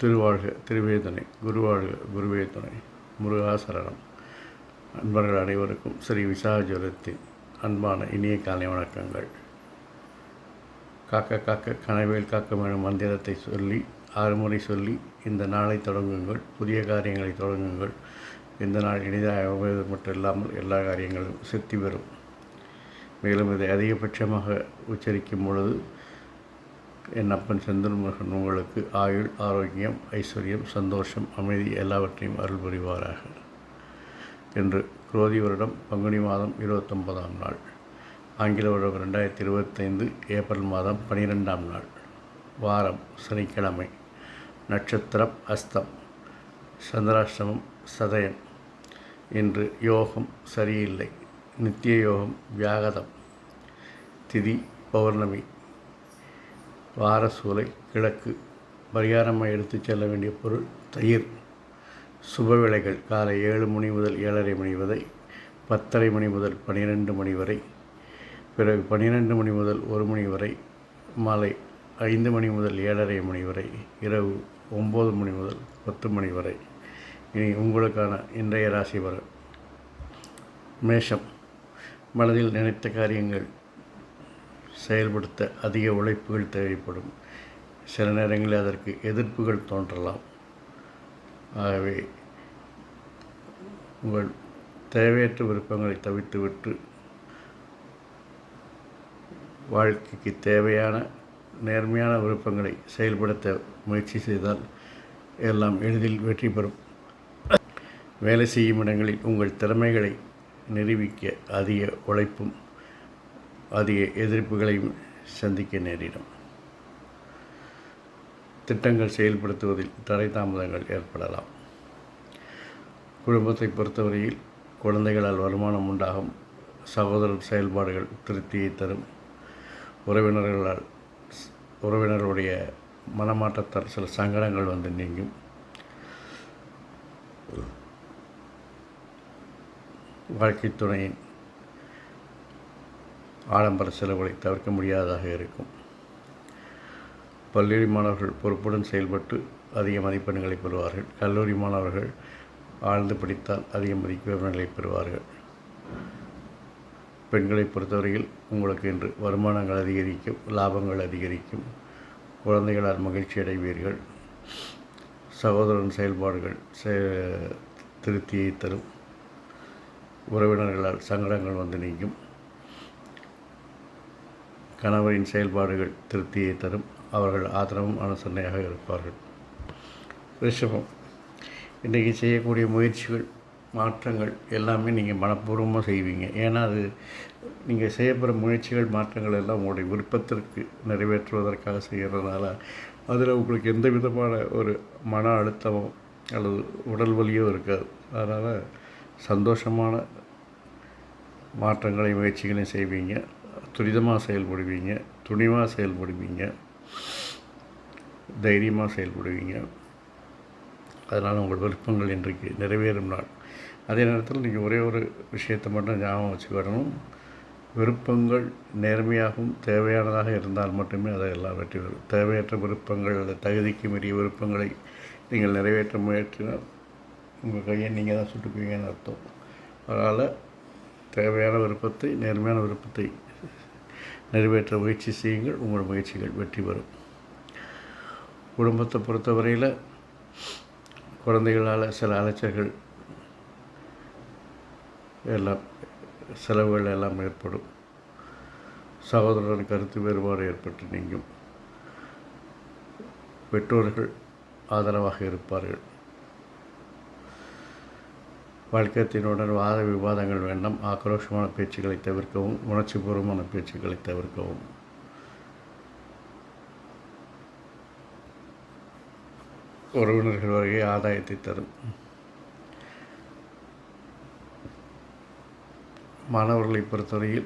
திருவாழ்க திருவேதனை குருவாழ்க குருவே துணை முருகாசரணம் அன்பர்கள் அனைவருக்கும் ஸ்ரீ விசாஜரத்தின் அன்பான இனிய காலை வணக்கங்கள். காக்க காக்க கனவேல் காக்க எனும் மந்திரத்தை சொல்லி ஆறு முறை சொல்லி இந்த நாளை தொடங்குங்கள் புதிய காரியங்களை தொடங்குங்கள். இந்த நாள் இனிதாக அமைவது மட்டும் இல்லாமல் எல்லா காரியங்களும் சித்தி பெறும். மேலும் இதை அதிகபட்சமாக உச்சரிக்கும் பொழுது என் அப்பன் செந்தில் முருகன் உங்களுக்கு ஆயுள் ஆரோக்கியம் ஐஸ்வர்யம் சந்தோஷம் அமைதி எல்லாவற்றையும் அருள் புரிவாராக. என்று குரோதி வருடம் பங்குனி மாதம் இருபத்தொன்பதாம் நாள். ஆங்கில வருடம் ரெண்டாயிரத்தி இருபத்தைந்து ஏப்ரல் மாதம் பனிரெண்டாம் நாள். வாரம் சனிக்கிழமை. நட்சத்திரம் அஸ்தம். சந்திராஷ்டமம் சதயம். இன்று யோகம் சரியில்லை. நித்திய யோகம் வியாகதம். திதி பௌர்ணமி. வாரசூலை கிழக்கு. பரிகாரமாக எடுத்துச் செல்ல வேண்டிய பொருள் தயிர். சுப வேளைகள். காலை ஏழு மணி முதல் ஏழரை மணி வரை பத்தரை மணி முதல் பன்னிரெண்டு மணி வரை பிறகு பன்னிரெண்டு மணி முதல் ஒரு மணி வரை மாலை ஐந்து மணி முதல் ஏழரை மணி வரை இரவு ஒம்பது மணி முதல் பத்து மணி வரை. இனி உங்களுக்கான இன்றைய ராசி வர மேஷம். மனதில் நினைத்த காரியங்கள் செயல்படுத்த அதிக உழைப்புகள் தேவைப்படும். சில நேரங்களில் அதற்கு எதிர்ப்புகள் தோன்றலாம். ஆகவே உங்கள் தேவையற்ற விருப்பங்களை தவிர்த்துவிட்டு வாழ்க்கைக்கு தேவையான நேர்மையான விருப்பங்களை செயல்படுத்த முயற்சி செய்தால் எல்லாம் எளிதில் வெற்றி பெறும். வேலை செய்யும் இடங்களில் உங்கள் திறமைகளை நிரூபிக்க அதிக உழைப்பும் அதிக எதிர்ப்புகளையும் சந்திக்க நேரிடும். திட்டங்கள் செயல்படுத்துவதில் தடை தாமதங்கள் ஏற்படலாம். குடும்பத்தை பொறுத்தவரையில் குழந்தைகளால் வருமானம் உண்டாகும். சகோதரர் செயல்பாடுகள் திருப்தியை தரும். உறவினர்களால் உறவினர்களுடைய மனமாற்றத்தால் சில சங்கடங்கள் வந்து நீங்கும். வாழ்க்கை துணையின் ஆடம்பர செலவுகளை தவிர்க்க முடியாததாக இருக்கும். பள்ளி மாணவர்கள் பொறுப்புடன் செயல்பட்டு அதிக மதிப்பெண்களை பெறுவார்கள். கல்லூரி மாணவர்கள் ஆழ்ந்து படித்தால் அதிக விவரங்களை பெறுவார்கள். பெண்களை பொறுத்தவரையில் உங்களுக்கு இன்று வருமானங்கள் அதிகரிக்கும் லாபங்கள் அதிகரிக்கும் குழந்தைகளால் மகிழ்ச்சி அடைவீர்கள். சகோதரன் செயல்பாடுகள் திருப்தியை தரும். உறவினர்களால் சங்கடங்கள் வந்து நீங்கும். கணவரின் செயல்பாடுகள் திருப்தியை தரும். அவர்கள் ஆதரவும் அனுசரணையாக இருப்பார்கள். ரிஷபம். இன்றைக்கி செய்யக்கூடிய முயற்சிகள் மாற்றங்கள் எல்லாமே நீங்கள் மனப்பூர்வமாக செய்வீங்க. ஏன்னா அது நீங்கள் செய்யப்படுற முயற்சிகள் மாற்றங்கள் எல்லாம் உங்களுடைய விருப்பத்திற்கு நிறைவேற்றுவதற்காக செய்கிறதுனால அதில் உங்களுக்கு எந்த விதமான ஒரு மன அழுத்தமோ அல்லது உடல் வலியோ இருக்காது. அதனால் சந்தோஷமான மாற்றங்களை முயற்சிகளையும் செய்வீங்க. துரிதமாக செயல்படுவீங்க. துணிவாக செயல்படுவீங்க. தைரியமாக செயல்படுவீங்க. அதனால் உங்கள் விருப்பங்கள் இன்றைக்கு நிறைவேறும் நாள். அதே நேரத்தில் நீங்கள் ஒரே ஒரு விஷயத்தை மட்டும் ஞாபகம் வச்சுக்கிடணும் விருப்பங்கள் நேர்மையாகவும் தேவையானதாக இருந்தால் மட்டுமே அதை எல்லாம் வெற்றி பெறும். தேவையற்ற விருப்பங்கள் அல்லது தகுதிக்கு மீறிய விருப்பங்களை நீங்கள் நிறைவேற்ற முயற்சினால் உங்கள் கையை நீங்கள் தான் சுட்டுக்குவீங்கன்னு அர்த்தம். அதனால் தேவையான விருப்பத்தை நேர்மையான விருப்பத்தை நிறைவேற்ற முயற்சி செய்யுங்கள். உங்கள் முயற்சிகள் வெற்றி பெறும். குடும்பத்தை பொறுத்தவரையில் குழந்தைகளால் சில அலைச்சல்கள் எல்லாம் செலவுகள் எல்லாம் ஏற்படும். சகோதரன் கருத்து வேறுபாடு ஏற்பட்டு நீங்கும். பெற்றோர்கள் ஆதரவாக இருப்பார்கள். வழக்கத்தினுடன் வாத விவாதங்கள் வேண்டாம். ஆக்ரோஷமான பேச்சுக்களை தவிர்க்கவும் உணர்ச்சிபூர்வமான பேச்சுக்களை தவிர்க்கவும். உறவினர்கள் வருகை ஆதாயத்தை தரும். மாணவர்களை பொறுத்தவரையில்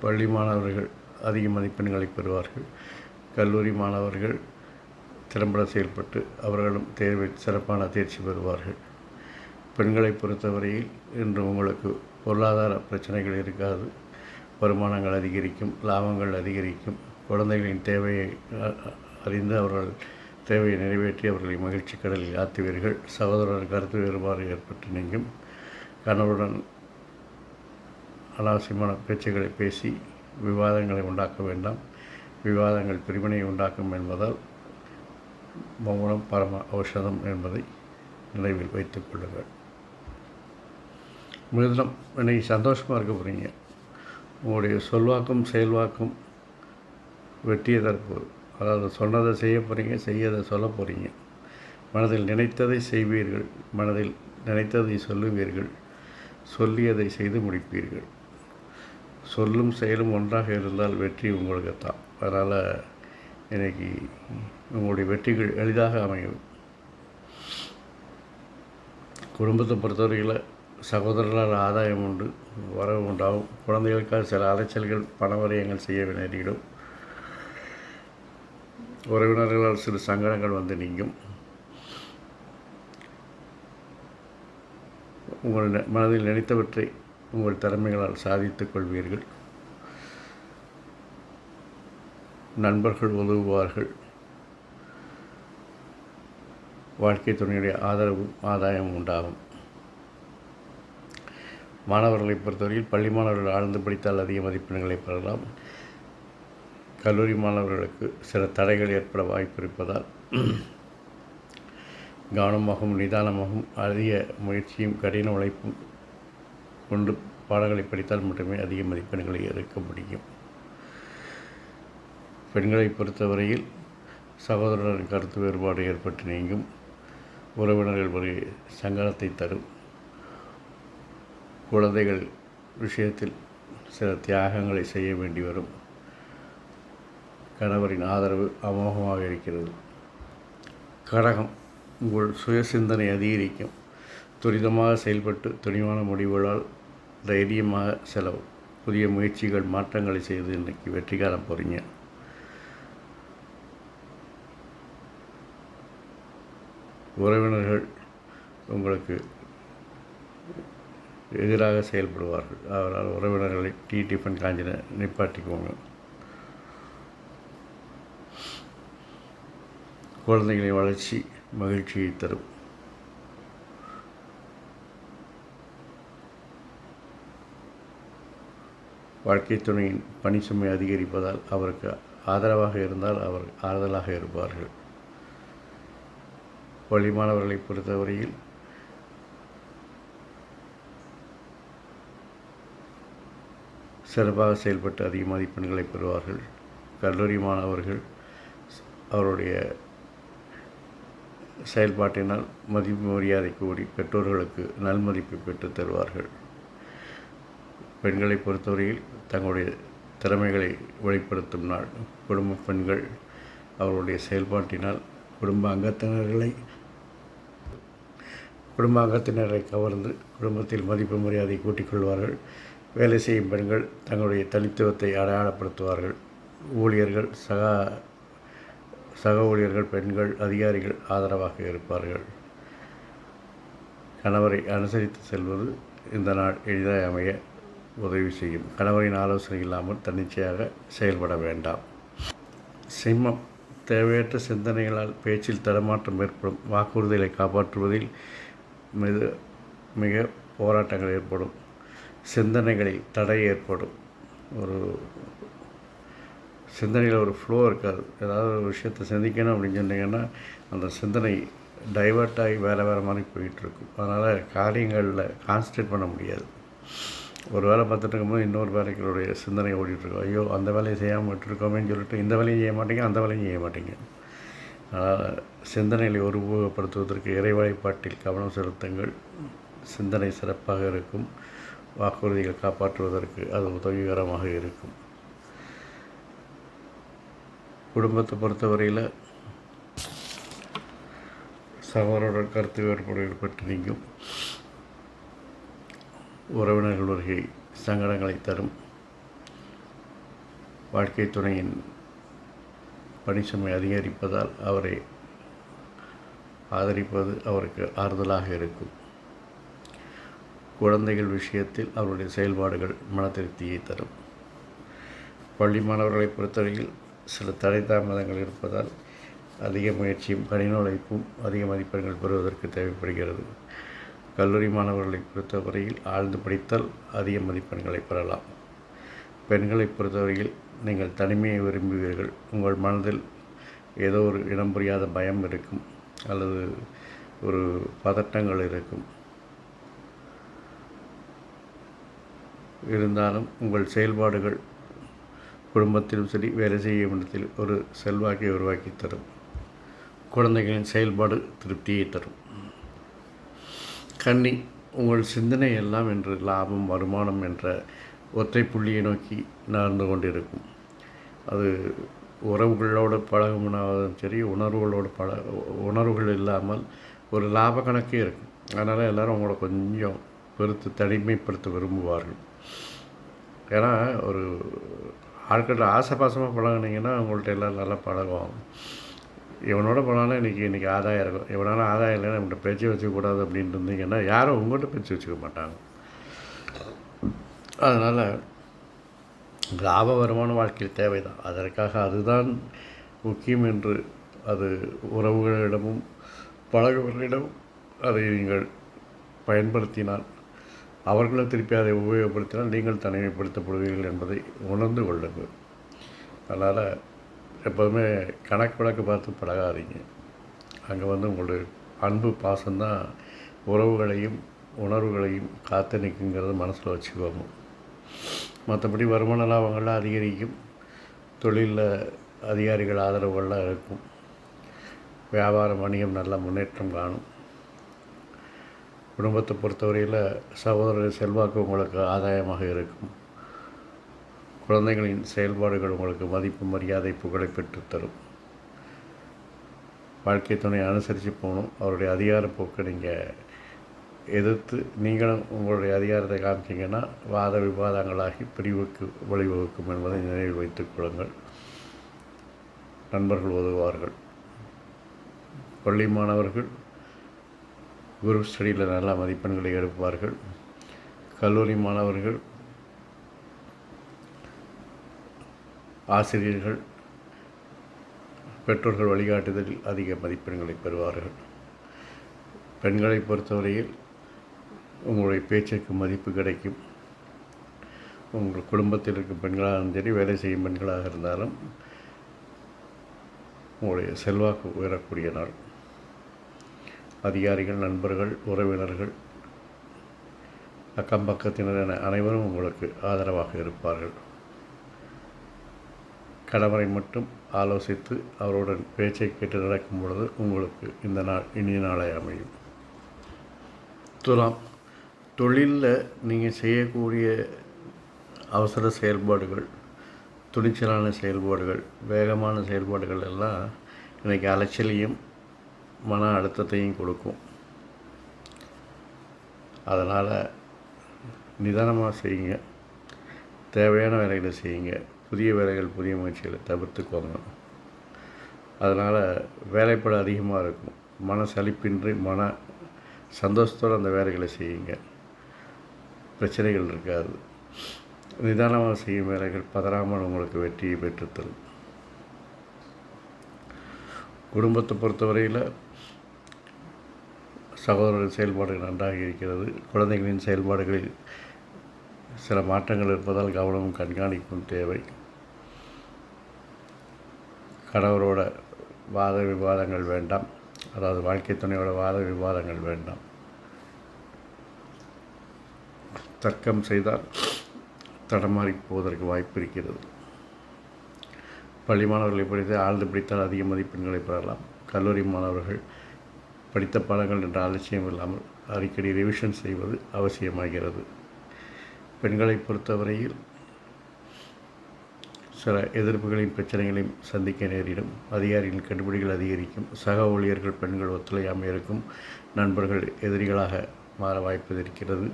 பள்ளி மாணவர்கள் அதிக மதிப்பெண்களை பெறுவார்கள். கல்லூரி மாணவர்கள் திறம்பட செயல்பட்டு அவர்களும் தேர்வில் சிறப்பான தேர்ச்சி பெறுவார்கள். பெண்களை பொறுத்தவரையில் இன்று உங்களுக்கு பொருளாதார பிரச்சனைகள் இருக்காது. வருமானங்கள் அதிகரிக்கும் லாபங்கள் அதிகரிக்கும். குழந்தைகளின் தேவையை அறிந்து அவர்கள் தேவையை நிறைவேற்றி அவர்களை மகிழ்ச்சி கடலில் ஆத்துவீர்கள். சகோதரர் கருத்து வேறுபாடு ஏற்பட்டு நீங்கும். கணவருடன் அனாவசியமான பேச்சுக்களை பேசி விவாதங்களை உண்டாக்க வேண்டாம். விவாதங்கள் பிரிவினை உண்டாக்கும் என்பதால் மௌனம் பரம ஔஷதம் என்பதை நினைவில் வைத்துக் கொள்ளுங்கள். மிருதம் இன்னைக்கு சந்தோஷமாக இருக்க போகிறீங்க உங்களுடைய சொல்வாக்கும் செயல்வாக்கும் வெற்றியை தற்போது அதாவது சொன்னதை செய்ய போகிறீங்க செய்யதை சொல்ல போகிறீங்க மனதில் நினைத்ததை செய்வீர்கள் மனதில் நினைத்ததை சொல்லுவீர்கள் சொல்லியதை செய்து முடிப்பீர்கள். சொல்லும் செயலும் ஒன்றாக இருந்தால் வெற்றி உங்களுக்கு தான் அதனால் இன்றைக்கி உங்களுடைய வெற்றிகள் எளிதாக அமையும். குடும்பத்தை பொறுத்தவரையில் சகோதரர்களால் ஆதாயம் உண்டு வரவு உண்டாகும். குழந்தைகளுக்காக சில அலைச்சல்கள் பணவரையங்கள் செய்ய நேரிடும். உறவினர்களால் சிறு சங்கடங்கள் வந்து நீங்கும். உங்கள் மனதில் நினைத்தவற்றை உங்கள் திறமைகளால் சாதித்துக் கொள்வீர்கள். நண்பர்கள் உதவுவார்கள். வாழ்க்கை துணையுடைய ஆதரவும் ஆதாயமும் உண்டாகும். மாணவர்களை பொறுத்தவரையில் பள்ளி மாணவர்கள் ஆழ்ந்து படித்தால் அதிக மதிப்பெண்களை பெறலாம். கல்லூரி மாணவர்களுக்கு சில தடைகள் ஏற்பட வாய்ப்பு இருப்பதால் கவனமாகவும் நிதானமாகவும் அதிக முயற்சியும் கடின உழைப்பும் கொண்டு பாடங்களை படித்தால் மட்டுமே அதிக மதிப்பெண்களை எடுக்க முடியும். பெண்களை பொறுத்தவரையில் சகோதரரின் கருத்து வேறுபாடு ஏற்பட்டு நீங்கும். உறவினர்கள் ஒரு சங்கடத்தை தரும். குழந்தைகள் விஷயத்தில் சில தியாகங்களை செய்ய வேண்டி வரும். கணவரின் ஆதரவு அமோகமாக இருக்கிறது. கடகம் உங்கள் சுய சிந்தனை அதிகரிக்கும். துரிதமாக செயல்பட்டு துணிவான முடிவுகளால் தைரியமாக செலவு. புதிய முயற்சிகள் மாற்றங்களை செய்து இன்றைக்கி வெற்றிகாரம் போகிறீங்க உறவினர்கள் உங்களுக்கு எதிராக செயல்படுவார்கள். அவரால் உறவினர்களை டீ டிஃபன் காஞ்சின நிப்பாட்டிக்குவாங்க. குழந்தைகளின் வளர்ச்சி மகிழ்ச்சியை தரும். வாழ்க்கை துணையின் பணி சுமை அதிகரிப்பதால் அவருக்கு ஆதரவாக இருந்தால் அவர் ஆறுதலாக இருப்பார்கள். பள்ளி மாணவர்களை பொறுத்தவரையில் சிறப்பாக செயல்பட்டு அதிக மதிப்பெண்களை பெறுவார்கள். கல்லூரி மாணவர்கள் அவருடைய செயல்பாட்டினால் மதிப்பு மரியாதை கூடி பெற்றோர்களுக்கு நல்மதிப்பை பெற்று தருவார்கள். பெண்களை பொறுத்தவரையில் தங்களுடைய திறமைகளை வெளிப்படுத்தும் நாள். குடும்ப பெண்கள் அவருடைய செயல்பாட்டினால் குடும்ப அங்கத்தினர்களை குடும்ப அங்கத்தினரை கவர்ந்து குடும்பத்தில் மதிப்பு மரியாதை கூட்டிக் கொள்வார்கள். வேலை செய்யும் பெண்கள் தங்களுடைய தனித்துவத்தை அடையாளப்படுத்துவார்கள். ஊழியர்கள் சகா சக ஊழியர்கள் பெண்கள் அதிகாரிகள் ஆதரவாக இருப்பார்கள். கணவரை அனுசரித்து செல்வது இந்த நாள் எளிதாக அமைய உதவி செய்யும். கணவரின் ஆலோசனை இல்லாமல் தன்னிச்சையாக செயல்பட வேண்டாம். சிம்மம் தேவையற்ற சிந்தனைகளால் பேச்சில் தடமாற்றம் ஏற்படும். வாக்குறுதிகளை காப்பாற்றுவதில் மிக மிக போராட்டங்கள் ஏற்படும். சிந்தனைகளில் தடை ஏற்படும். ஒரு சிந்தனையில் ஒரு ஃப்ளோ இருக்காது. ஏதாவது ஒரு விஷயத்தை சிந்திக்கணும் அப்படின்னு சொன்னீங்கன்னா அந்த சிந்தனை டைவர்ட் ஆகி வேறு வேறு மாதிரி போயிட்டுருக்கும். அதனால் காரியங்களில் கான்சன்ட்ரேட் பண்ண முடியாது. ஒரு வேலை பார்த்துட்டு இருக்கும்போது இன்னொரு வேலைகளுடைய சிந்தனை ஓடிட்டுருக்கோம். ஐயோ அந்த வேலையை செய்யாமல் விட்டுருக்கோமேன்னு சொல்லிட்டு இந்த வேலையும் செய்ய மாட்டீங்க அந்த வேலையும் செய்ய மாட்டேங்க. அதனால் சிந்தனைகளை ஒருமுகப்படுத்துவதற்கு இறைவாய்ப்பாட்டில் கவனம் செலுத்துங்கள். சிந்தனை சிறப்பாக இருக்கும். வாக்குறுதிகள் காப்பாற்றுவதற்கு அது உதவிகரமாக இருக்கும். குடும்பத்தை பொறுத்தவரையில் சகோதரோட கருத்து வேறுபாடு ஏற்பட்டு நீங்கும். உறவினர்கள் வருகை சங்கடங்களை தரும். வாழ்க்கை துணையின் பணிசுமை அதிகரிப்பதால் அவரை ஆதரிப்பது அவருக்கு ஆறுதலாக இருக்கும். குழந்தைகள் விஷயத்தில் அவருடைய செயல்பாடுகள் மன திருப்தியை தரும். பள்ளி மாணவர்களை பொறுத்தவரையில் சில தடை தாமதங்கள் இருப்பதால் அதிக முயற்சியும் கடின உழைப்பும் அதிக மதிப்பெண்கள் பெறுவதற்கு தேவைப்படுகிறது. கல்லூரி மாணவர்களை பொறுத்தவரையில் ஆழ்ந்து படித்தால் அதிக மதிப்பெண்களை பெறலாம். பெண்களை பொறுத்தவரையில் நீங்கள் தனிமையை விரும்புவீர்கள். உங்கள் மனதில் ஏதோ ஒரு இடம் புரியாத பயம் இருக்கும் அல்லது ஒரு பதட்டங்கள் இருக்கும். இருந்தாலும் உங்கள் செயல்பாடுகள் குடும்பத்திலும் சரி வேலை செய்யும் இடத்தில் ஒரு செல்வாக்கை உருவாக்கி தரும். குழந்தைகளின் செயல்பாடு திருப்தியை தரும். கன்னி உங்கள் சிந்தனை எல்லாம் என்று லாபம் வருமானம் என்ற ஒற்றை புள்ளியை நோக்கி நகர்ந்து கொண்டிருக்கும். அது உறவுகளோடு பழகும்னாலும் சரி உணர்வுகளோடு பழ உணர்வுகள் இல்லாமல் ஒரு லாப கணக்கே இருக்கும். அதனால் எல்லோரும் உங்களை கொஞ்சம் பெருத்து தனிமைப்படுத்த விரும்புவார்கள். ஏன்னா ஒரு ஆட்கள்கிட்ட ஆசைப்பாசமாக பழகுனீங்கன்னா உங்கள்கிட்ட எல்லாம் நல்லா பழகுவாங்க. இவனோட போனாலும் இன்றைக்கி இன்றைக்கி ஆதாயம் இருக்கும். இவனால் ஆதாயம் இல்லைன்னா நம்மகிட்ட பேச்சு வச்சுக்கூடாது அப்படின்ட்டு இருந்தீங்கன்னா யாரும் உங்கள்கிட்ட பேச்சு வச்சுக்க மாட்டாங்க. அதனால் லாப வருமான வாழ்க்கையில் தேவைதான். அதற்காக அதுதான் முக்கியம் என்று அது உறவுகளிடமும் பழகுவர்களிடமும் அதை நீங்கள் பயன்படுத்தினால் அவர்களும் திருப்பி அதை உபயோகப்படுத்தினால் நீங்கள் தனிமைப்படுத்தப்படுவீர்கள் என்பதை உணர்ந்து கொள்ளுங்கள். அதனால் எப்போதுமே கணக்கு வழக்கு பார்த்து பழகாதீங்க. அங்கே வந்து உங்களுடைய அன்பு பாசம்தான் உறவுகளையும் உணர்வுகளையும் காத்து நிற்குங்கிறத மனசில் வச்சுக்கோங்க. மற்றபடி வருமான லாபங்கள்லாம் அதிகரிக்கும். தொழிலில் அதிகாரிகள் ஆதரவுகள்லாம் இருக்கும். வியாபாரம் வணிகம் நல்ல முன்னேற்றம் காணும். குடும்பத்தை பொறுத்தவரையில் சகோதரர் செல்வாக்கு உங்களுக்கு ஆதாயமாக இருக்கும். குழந்தைகளின் செயல்பாடுகள் உங்களுக்கு மதிப்பு மரியாதை புகழை பெற்றுத்தரும். வாழ்க்கை துணை அனுசரித்து போகணும். அவருடைய அதிகாரப்போக்கை நீங்கள் எதிர்த்து நீங்களும் உங்களுடைய அதிகாரத்தை காமிச்சிங்கன்னா வாத விவாதங்களாகி பிரிவுக்கு வழிவகுக்கும் என்பதை நினைவில் வைத்துக் கொள்ளுங்கள். நண்பர்கள் உதவுவார்கள் பள்ளி மாணவர்கள் குரூப் ஸ்டடியில் நல்ல மதிப்பெண்களை எடுப்பார்கள். கல்லூரி மாணவர்கள் ஆசிரியர்கள் பெற்றோர்கள் வழிகாட்டுதலில் அதிக மதிப்பெண்களை பெறுவார்கள். பெண்களை பொறுத்தவரையில் உங்களுடைய பேச்சுக்கு மதிப்பு கிடைக்கும். உங்கள் குடும்பத்தில் இருக்கும் பெண்களாக இருந்தாலும் சரி வேலை செய்யும் பெண்களாக இருந்தாலும் உங்களுடைய செல்வாக்கு உயரக்கூடிய நாள். அதிகாரிகள் நண்பர்கள் உறவினர்கள் அக்கம் பக்கத்தினர் என அனைவரும் உங்களுக்கு ஆதரவாக இருப்பார்கள். கணவரை மட்டும் ஆலோசித்து அவருடன் பேச்சை கேட்டு நடக்கும் பொழுது உங்களுக்கு இந்த நாள் இனிய நாளை அமையும். துலாம் தொழிலில் நீங்கள் செய்யக்கூடிய அவசர செயல்பாடுகள் துணிச்சலான செயல்பாடுகள் வேகமான செயல்பாடுகள் எல்லாம் இன்றைக்கி அலைச்சலையும் மன அழுத்தத்தையும் கொடுக்கும். அதனால் நிதானமாக செய்யுங்க. தேவையான வேலைகளை செய்யுங்க. புதிய வேலைகள் புதிய முயற்சிகளை தவிர்த்துக்கோங்க. அதனால் வேலைப்பட அதிகமாக இருக்கும். மன சலிப்பின்றி மன சந்தோஷத்தோடு அந்த வேலைகளை செய்யுங்க. பிரச்சனைகள் இருக்காது. நிதானமாக செய்யும் வேலைகள் பதறாமல் உங்களுக்கு வெற்றியை பெற்றுத்தரும். குடும்பத்தை பொறுத்தவரையில் சகோதரர் செயல்பாடுகள் நன்றாக இருக்கிறது. குழந்தைகளின் செயல்பாடுகளில் சில மாற்றங்கள் இருப்பதால் கவனமும் கண்காணிப்பும் தேவை. கணவரோட வாத விவாதங்கள் வேண்டாம். அதாவது வாழ்க்கை துணையோட வாத விவாதங்கள் வேண்டாம். தர்க்கம் செய்தால் தடமாறி போவதற்கு வாய்ப்பு இருக்கிறது. பள்ளி மாணவர்களை படித்து ஆழ்ந்து பிடித்தால் அதிக மதிப்பெண்களை பெறலாம். கல்லூரி மாணவர்கள் படித்த பாடங்கள் என்ற அலட்சியம் இல்லாமல் அடிக்கடி ரிவிஷன் செய்வது அவசியமாகிறது. பெண்களை பொறுத்தவரையில் சில எதிர்ப்புகளையும் பிரச்சனைகளையும் சந்திக்க நேரிடும். அதிகாரிகளின் கண்டுபிடிகள் அதிகரிக்கும். சக ஊழியர்கள் பெண்கள் ஒத்துழையாமல் இருக்கும். நண்பர்கள் எதிரிகளாக மாற வாய்ப்பு இருக்கிறது.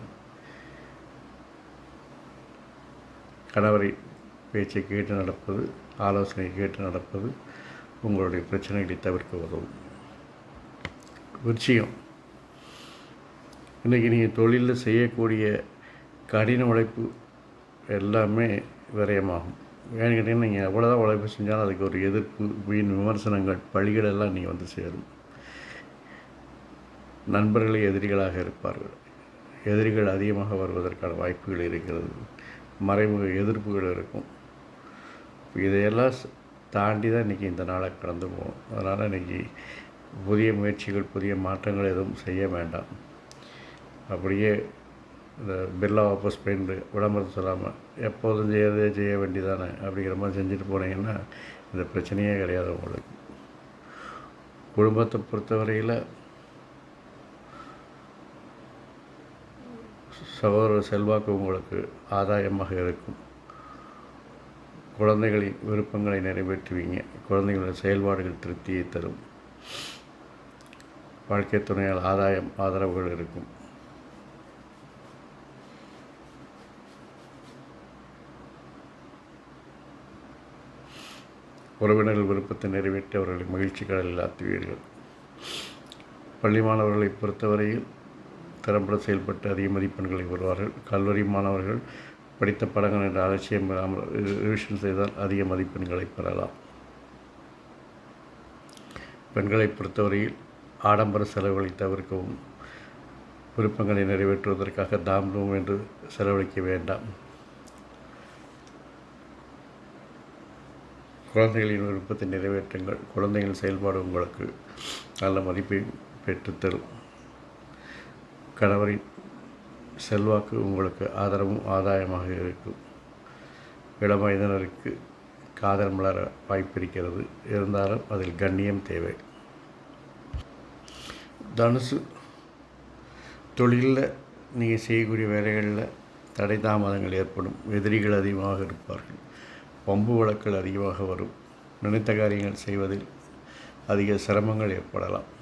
கணவரை பேச்சை கேட்டு நடப்பது ஆலோசனை கேட்டு நடப்பது உங்களுடைய பிரச்சனைகளை தவிர்க்க உதவும். விருச்சிகம். இன்றைக்கி நீங்கள் தொழிலில் செய்யக்கூடிய கடின உழைப்பு எல்லாமே விரயமாகும். ஏன்னு கேட்டிங்கன்னா நீங்கள் எவ்வளோதான் உழைப்பு செஞ்சாலும் அதுக்கு ஒரு எதிர்ப்பு வீண் விமர்சனங்கள் பழிகள் எல்லாம் நீங்கள் வந்து சேரும். நண்பர்களே எதிரிகளாக இருப்பார்கள். எதிரிகள் அதிகமாக வருவதற்கான வாய்ப்புகள் இருக்கிறது. மறைமுக எதிர்ப்புகள் இருக்கும். இதையெல்லாம் தாண்டி தான் இன்றைக்கி இந்த நாளை கடந்து போகும் அதனால் இன்றைக்கி புதிய முயற்சிகள் புதிய மாற்றங்கள் எதுவும் செய்ய வேண்டாம். அப்படியே இந்த பில்லா வாபஸ் பெயிண்ட் விளம்பரம் சொல்லாமல் எப்போதும் செய்யறதே செய்ய வேண்டியதானே அப்படிங்கிற மாதிரி செஞ்சுட்டு போனீங்கன்னா இந்த பிரச்சனையே கிடையாது உங்களுக்கு. குடும்பத்தை பொறுத்தவரையில் சகோதர செல்வாக்கு உங்களுக்கு ஆதாயமாக இருக்கும். குழந்தைகளின் விருப்பங்களை நிறைவேற்றுவீங்க. குழந்தைகளோட செயல்பாடுகள் திருப்தியை தரும். வாழ்க்கை துணையால் ஆதாயம் ஆதரவுகள் இருக்கும். உறவினர்கள் விருப்பத்தை நிறைவேற்றி அவர்களை மகிழ்ச்சி கடலில் பள்ளி மாணவர்களை பொறுத்தவரையில் திறம்பட செயல்பட்டு அதிக மதிப்பெண்களை பெறுவார்கள். கல்லூரி மாணவர்கள் படித்த படங்கள் என்ற அலட்சியம் இல்லாமல் ரிவிஷன் செய்தால் அதிக மதிப்பெண்களை பெறலாம். பெண்களை பொறுத்தவரையில் ஆடம்பர செலவுகளை தவிர்க்கவும் விருப்பங்களை நிறைவேற்றுவதற்காக தாம் என்று செலவழிக்க வேண்டாம். குழந்தைகளின் விருப்பத்தை நிறைவேற்றுங்கள். குழந்தைகளின் செயல்பாடு உங்களுக்கு நல்ல மதிப்பை பெற்றுத்தரும். கணவரின் செல்வாக்கு உங்களுக்கு ஆதரவும் ஆதாயமாக இருக்கும். இளம் வயதினருக்கு காதல் மலர வாய்ப்பிருக்கிறது இருந்தாலும் அதில் கண்ணியம் தேவை. தனுசு. தொழிலில் நீங்கள் செய்யக்கூடிய வேலைகளில் தடை தாமதங்கள் ஏற்படும். எதிரிகள் அதிகமாக இருப்பார்கள். பம்பு வழக்குகள் அதிகமாக வரும். நினைத்த காரியங்கள் செய்வதில் அதிக சிரமங்கள் ஏற்படலாம்.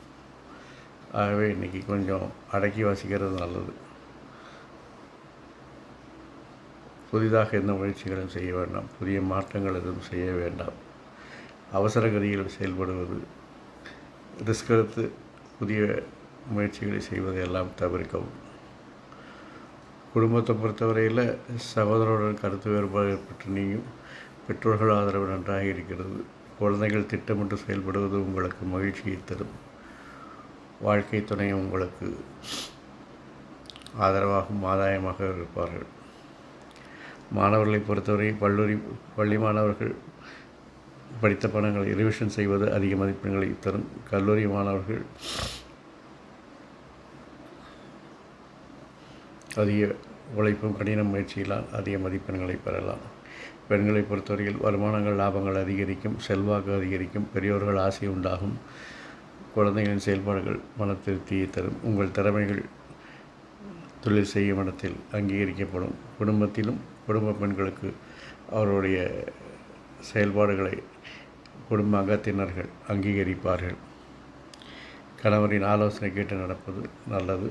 ஆகவே இன்றைக்கி கொஞ்சம் அடக்கி வாசிக்கிறது நல்லது. புதிதாக எந்த முயற்சிகளும் செய்ய வேண்டாம். புதிய மாற்றங்கள் எதுவும் செய்ய வேண்டாம். அவசர கதியில் செயல்படுவது ரிஸ்க் எடுத்து புதிய முயற்சிகளை செய்வதை எல்லாம் தவிர்க்கவும். குடும்பத்தை பொறுத்தவரையில் சகோதரருடன் கருத்து வேறுபாடு ஏற்பட்டு நீயும் பெற்றோர்கள் ஆதரவு நன்றாக இருக்கிறது. குழந்தைகள் திட்டமிட்டு செயல்படுவது உங்களுக்கு மகிழ்ச்சியை தரும். வாழ்க்கை துணை உங்களுக்கு ஆதரவாகவும் ஆதாயமாக இருப்பார்கள். மாணவர்களை பொறுத்தவரை கல்லூரி பள்ளி மாணவர்கள் படித்த படங்களை ரிவிஷன் செய்வது அதிக மதிப்பெண்களை தரும். கல்லூரி மாணவர்கள் அதிக உழைப்பும் கடின முயற்சியினால் அதிக மதிப்பெண்களை பெறலாம். பெண்களை பொறுத்தவரையில் வருமானங்கள் லாபங்கள் அதிகரிக்கும் செல்வாக்கு அதிகரிக்கும் பெரியோர்கள் ஆசை உண்டாகும். குழந்தைகளின் செயல்பாடுகள் மன திருப்தியை தரும். உங்கள் திறமைகள் தொழில் செய்யும் இடத்தில் அங்கீகரிக்கப்படும். குடும்பத்திலும் குடும்ப பெண்களுக்கு அவருடைய செயல்பாடுகளை குடும்ப அங்கத்தினர்கள் அங்கீகரிப்பார்கள். கணவரின் ஆலோசனை கேட்டு நடப்பது நல்லது.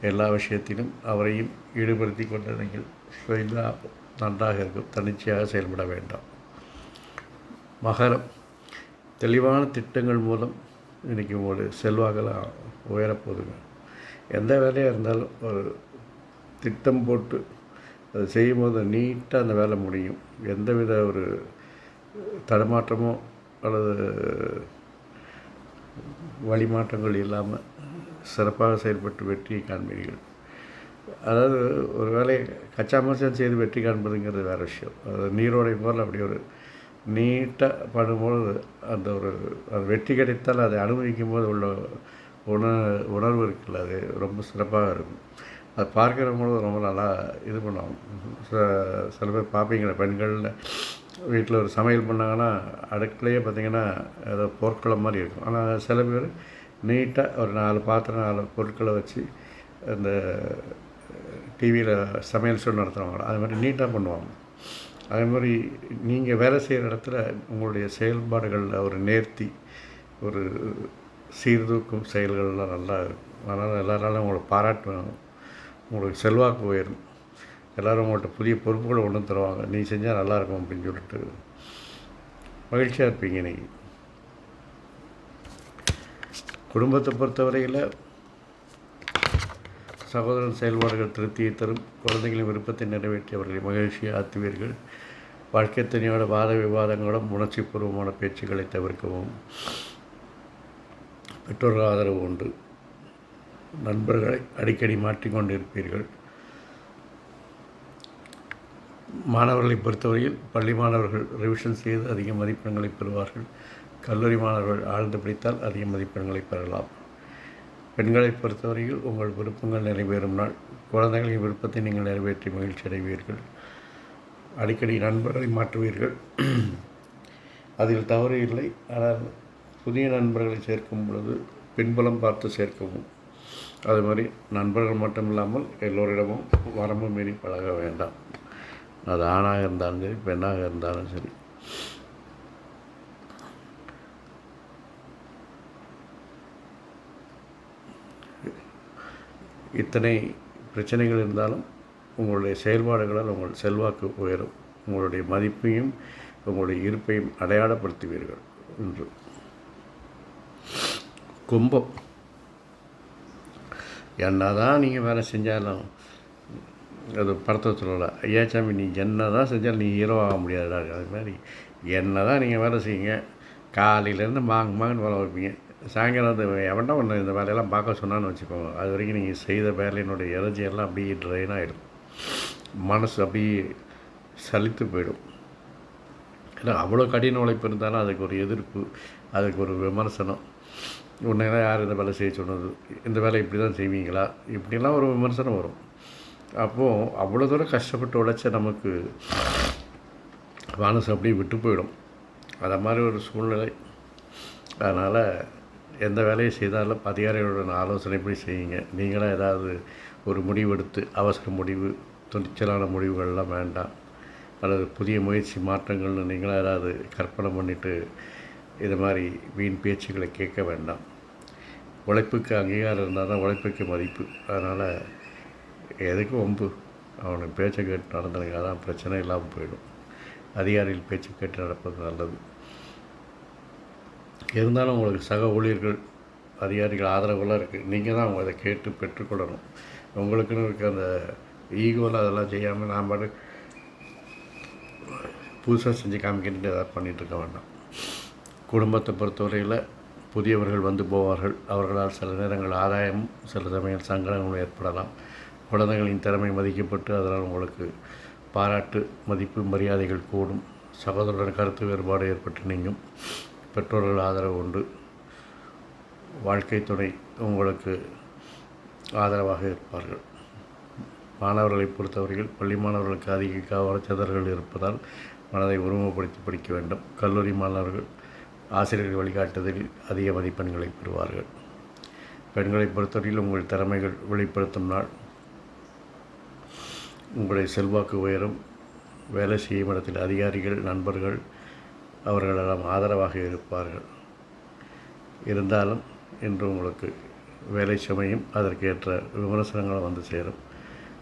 எல்லா விஷயத்திலும் அவரையும் ஈடுபடுத்தி கொண்டு நீங்கள் செய்தால் நன்றாக இருக்கும். தன்னிச்சையாக செயல்பட வேண்டாம். மகரம். தெளிவான திட்டங்கள் மூலம் இன்றைக்கி ஒரு செல்வாக்கெல்லாம் உயரப்போகுதுங்க எந்த வேலையாக இருந்தாலும் ஒரு திட்டம் போட்டு அதை செய்யும்போது நீட்டாக அந்த வேலை முடியும். எந்தவித ஒரு தடமாற்றமோ அல்லது வழிமாற்றங்கள் இல்லாமல் சிறப்பாக செயல்பட்டு வெற்றியை காண்பீர்கள். அதாவது ஒரு வேலையை கச்சா மச்சான் செய்து வெற்றி காண்பதுங்கிறது வேறு விஷயம். அது நீரோடை போல் அப்படி ஒரு நீட்டாக பண்ணும்போது அந்த ஒரு அது வெற்றி கிடைத்தால் அதை அனுபவிக்கும் போது உள்ள உண உணர்வு இருக்குல்ல அது ரொம்ப சிறப்பாக இருக்கும். அது பார்க்குறவங்களும் ரொம்ப நல்லா இது பண்ணுவாங்க. சில பேர் பார்ப்பீங்களே பெண்களில் வீட்டில் ஒரு சமையல் பண்ணாங்கன்னா அடுக்கலையே பார்த்தீங்கன்னா ஏதோ போர்க்குளம் மாதிரி இருக்கும். ஆனால் சில பேர் நீட்டாக ஒரு நாலு பாத்திரம் நாலு பொருட்களை வச்சு அந்த டிவியில் சமையல் ஷோ நடத்துவாங்க அது மாதிரி நீட்டாக பண்ணுவாங்க. அதே மாதிரி நீங்கள் வேலை செய்கிற இடத்துல உங்களுடைய செயல்பாடுகளில் ஒரு நேர்த்தி ஒரு சீர்தூக்கும் செயல்கள்லாம் நல்லா இருக்கும் அதனால் எல்லாராலும் உங்களை பாராட்டுவாங்க. உங்களுக்கு செல்வாக்கு உயரும். எல்லோரும் உங்கள்கிட்ட புதிய பொறுப்புகளை ஒன்று தருவாங்க. நீ செஞ்சால் நல்லாயிருக்கும் அப்படின்னு சொல்லிட்டு மகிழ்ச்சியாக இருப்பீங்க நீங்கள் குடும்பத்தை பொறுத்தவரையில் சகோதரன் செயல்பாடுகள் திருப்தியை தரும். குழந்தைகளின் விருப்பத்தை நிறைவேற்றி அவர்களை மகிழ்ச்சியை ஆத்துவீர்கள் வாழ்க்கை துணையோட வாத விவாதங்களும் உணர்ச்சிபூர்வமான பேச்சுக்களை தவிர்க்கவும். பெற்றோர்கள் ஆதரவு உண்டு. நண்பர்களை அடிக்கடி மாற்றிக்கொண்டிருப்பீர்கள். மாணவர்களை பொறுத்தவரையில் பள்ளி மாணவர்கள் ரிவிஷன் செய்து அதிக மதிப்பெண்களை பெறுவார்கள். கல்லூரி மாணவர்கள் ஆழ்ந்து பிடித்தால் அதிக மதிப்பெண்களை பெறலாம். பெண்களை பொறுத்தவரையில் உங்கள் விருப்பங்கள் நிறைவேறும் நாள். குழந்தைகளின் விருப்பத்தை நீங்கள் நிறைவேற்றி மகிழ்ச்சி அடைவீர்கள். அடிக்கடி நண்பர்களை மாற்றுவீர்கள். அதில் தவறு இல்லை. ஆனால் புதிய நண்பர்களை சேர்க்கும் பொழுது பின்புலம் பார்த்து சேர்க்கவும் அது மாதிரி நண்பர்கள் மட்டும் இல்லாமல் எல்லோரிடமும் வரம்பு மீறி பழக வேண்டாம். அது ஆணாக இருந்தாலும் சரி பெண்ணாக இருந்தாலும் சரி. இத்தனை பிரச்சனைகள் இருந்தாலும் உங்களுடைய செயல்பாடுகளால் உங்கள் செல்வாக்கு உயரும். உங்களுடைய மதிப்பையும் உங்களுடைய இருப்பையும் அடையாளப்படுத்துவீர்கள். என்று கும்பம். என்ன தான் நீங்கள் வேலை செஞ்சாலும் அது படத்தை சொல்லலை ஐயா சாமி நீ என்ன தான் செஞ்சாலும் நீ ஹீரோ ஆக முடியாதுடா அது மாதிரி. என்ன தான் நீங்கள் வேலை செய்யுங்க. காலையிலேருந்து மாங்க மாங்கன்னு வேலை வைப்பீங்க. சாயங்காலம் வந்து எவன்டா ஒன்று இந்த வேலையெல்லாம் பார்க்க சொன்னான்னு வச்சுக்கோங்க. அது வரைக்கும் நீங்கள் செய்த வேலையினுடைய எனர்ஜி எல்லாம் அப்படியே ட்ரெயின் ஆகிடும் மனசு அப்படியே சலித்து போயிடும். ஏன்னா அவ்வளோ கடின உழைப்பு இருந்தாலும் அதுக்கு ஒரு எதிர்ப்பு அதுக்கு ஒரு விமர்சனம். உன்னை தான் யார் இந்த வேலை செய்ய சொன்னது? இந்த வேலை இப்படி தான் செய்வீங்களா? இப்படிலாம் ஒரு விமர்சனம் வரும். அப்போது அவ்வளோ தூரம் கஷ்டப்பட்டு உழைச்ச நமக்கு மனசு அப்படியே விட்டு போயிடும். அதை மாதிரி ஒரு சூழ்நிலை. அதனால் எந்த வேலையை செய்தாலும் அதிகாரிகளுடன் ஆலோசனைப்படி செய்யுங்க. நீங்களாம் ஏதாவது ஒரு முடிவெடுத்து அவசர முடிவு துணிச்சலான முடிவுகள்லாம் வேண்டாம். அல்லது புதிய முயற்சி மாற்றங்கள்னு நீங்களாம் ஏதாவது கற்பனை பண்ணிவிட்டு இது மாதிரி வீண் பேச்சுகளை கேட்க வேண்டாம். உழைப்புக்கு அங்கீகாரம் இருந்தால் தான் உழைப்புக்கு மதிப்பு. அதனால் எதுக்கு வம்பு. அவனுக்கு பேச்சை கேட்டு நடந்துருங்க அதான் பிரச்சனை இல்லாமல் போயிடும். அதிகாரிகள் பேச்சு கேட்டு நடப்பது நல்லது. இருந்தாலும் உங்களுக்கு சக ஊழியர்கள் அதிகாரிகள் ஆதரவுலாம் இருக்குது நீங்கள் தான் அவங்க அதை கேட்டு பெற்றுக்கொள்ளணும். உங்களுக்குன்னு இருக்க அந்த ஈகோவில் அதெல்லாம் செய்யாமல் நான் பாட்டு புதுசாக செஞ்சு காமிக்கிட்டு ஏதாவது பண்ணிகிட்டு இருக்க வேண்டாம். குடும்பத்தை பொறுத்தவரையில் புதியவர்கள் வந்து போவார்கள். அவர்களால் சில நேரங்கள் ஆதாயம் சில சமயம் சங்கடங்களும் ஏற்படலாம். குழந்தைகளின் திறமை மதிக்கப்பட்டு அதனால் உங்களுக்கு பாராட்டு மதிப்பு மரியாதைகள் கூடும். சகோதரருடன் கருத்து வேறுபாடு ஏற்பட்டு நீங்கும். பெற்றோர்கள் ஆதரவு உண்டு. வாழ்க்கை துணை உங்களுக்கு ஆதரவாக இருப்பார்கள். மாணவர்களை பொறுத்தவரையில் பள்ளி மாணவர்களுக்கு அதிக கவனச்சதர்கள் இருப்பதால் மனதை ஒருமுகப்படுத்தி படிக்க வேண்டும். கல்லூரி மாணவர்கள் ஆசிரியர்கள் வழிகாட்டுதலில் அதிக மதிப்பெண்களை பெறுவார்கள். பெண்களை பொறுத்தவரையில் உங்கள் திறமைகள் வெளிப்படுத்தும் நாள். உங்களுடைய செல்வாக்கு உயரும். வேலை செய்யும் இடத்தில் அதிகாரிகள் நண்பர்கள் அவர்களெல்லாம் ஆதரவாக இருப்பார்கள். இருந்தாலும் இன்று உங்களுக்கு வேலை சுமையும் அதற்கேற்ற விமர்சனங்களும் வந்து சேரும்.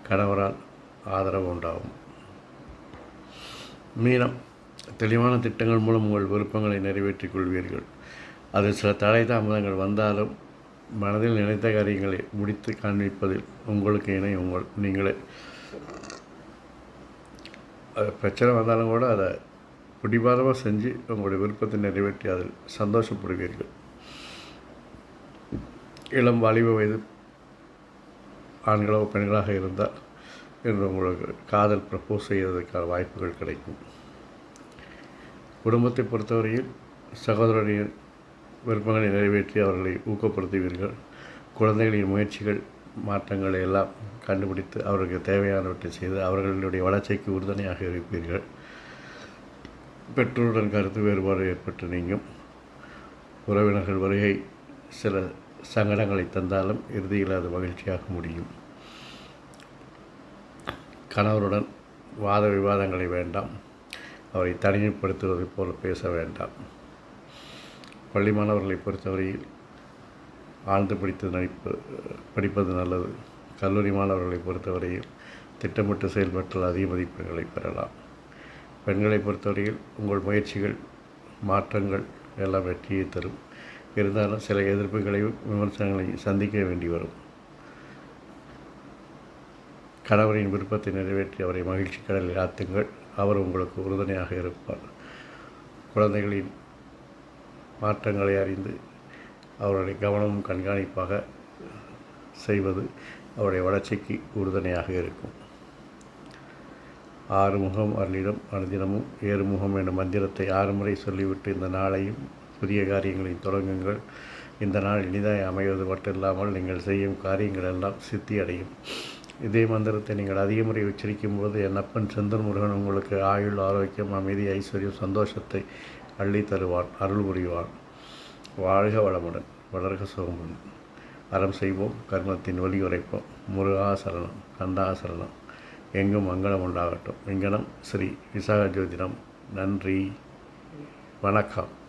கணவரால் ஆதரவு உண்டாகும். மீனம் தெளிவான திட்டங்கள் மூலம் உங்கள் விருப்பங்களை நிறைவேற்றிக் கொள்வீர்கள். அதில் சில தடை தாமதங்கள் வந்தாலும் மனதில் நினைத்த காரியங்களை முடித்து காண்பிப்பதில் உங்களுக்கு இணை. உங்கள் நீங்களே. அது பிரச்சனை வந்தாலும் கூட அதை பிடிவாதமாக செஞ்சு உங்களுடைய விருப்பத்தை நிறைவேற்றி அதில் சந்தோஷப்படுவீர்கள். இளம் வாலிப வயது ஆண்களோ பெண்களாக இருந்தால் என்று உங்களுக்கு காதல் ப்ரப்போஸ் செய்வதற்கான வாய்ப்புகள் கிடைக்கும். குடும்பத்தை பொறுத்தவரையில் சகோதரரின் விருப்பங்களை நிறைவேற்றி அவர்களை ஊக்கப்படுத்துவீர்கள். குழந்தைகளின் முயற்சிகள் மாற்றங்களை எல்லாம் கண்டுபிடித்து அவர்களுக்கு தேவையானவற்றை செய்து அவர்களுடைய வளர்ச்சிக்கு உறுதுணையாக இருப்பீர்கள். பெற்றோருடன் கருத்து வேறுபாடு ஏற்பட்டு நீங்கும். உறவினர்கள் வருகை சில சங்கடங்களை தந்தாலும் இறுதியில் அது மகிழ்ச்சியாக முடியும். கணவருடன் வாத விவாதங்களை வேண்டாம். அவரை தனிமைப்படுத்துவதைப் போல பேச வேண்டாம். பள்ளி மாணவர்களை பொறுத்தவரையில் ஆழ்ந்து படித்து நடிப்பு படிப்பது நல்லது. கல்லூரி மாணவர்களை பொறுத்தவரையில் திட்டமிட்டு செயல்பட்டால் அதிக மதிப்பெண்களை பெறலாம். பெண்களை பொறுத்தவரையில் உங்கள் முயற்சிகள் மாற்றங்கள் எல்லாம் வெற்றியை தரும். இருந்தாலும் சில எதிர்ப்புகளையும் விமர்சனங்களையும் சந்திக்க வேண்டி வரும். கணவரின் விருப்பத்தை நிறைவேற்றி அவரை மகிழ்ச்சி கடலில் ஆத்துங்கள். அவர் உங்களுக்கு உறுதுணையாக இருப்பார். குழந்தைகளின் மாற்றங்களை அறிந்து அவருடைய கவனமும் கண்காணிப்பாக செய்வது அவருடைய வளர்ச்சிக்கு உறுதுணையாக இருக்கும். ஆறுமுகம் அருளிடம் அனுதினமும் ஏறுமுகம் எனும் மந்திரத்தை ஆறு முறை சொல்லிவிட்டு இந்த நாளையும் புதிய காரியங்களையும் தொடங்குங்கள். இந்த நாள் இனிதாய் அமைவது மட்டும் இல்லாமல் நீங்கள் செய்யும் காரியங்கள் எல்லாம் சித்தி அடையும் இதே மந்திரத்தை நீங்கள் அதிக முறை உச்சரிக்கும் போது என் அப்பன் செந்தன் முருகன் உங்களுக்கு ஆயுள் ஆரோக்கியம் அமைதி ஐஸ்வர்யம் சந்தோஷத்தை அள்ளி தருவான் அருள் புரிவான் வாழ்க வளமுடன் வளர்க சுகமுடன். அறம் செய்வோம் கர்மத்தின் ஒலி உரைப்போம். முருகாசரணம் கந்தாசரணம் எங்கும் மங்களம் உண்டாகட்டும். இங்கனம் ஸ்ரீ விசாக ஜோதிடம் நன்றி. வணக்கம்.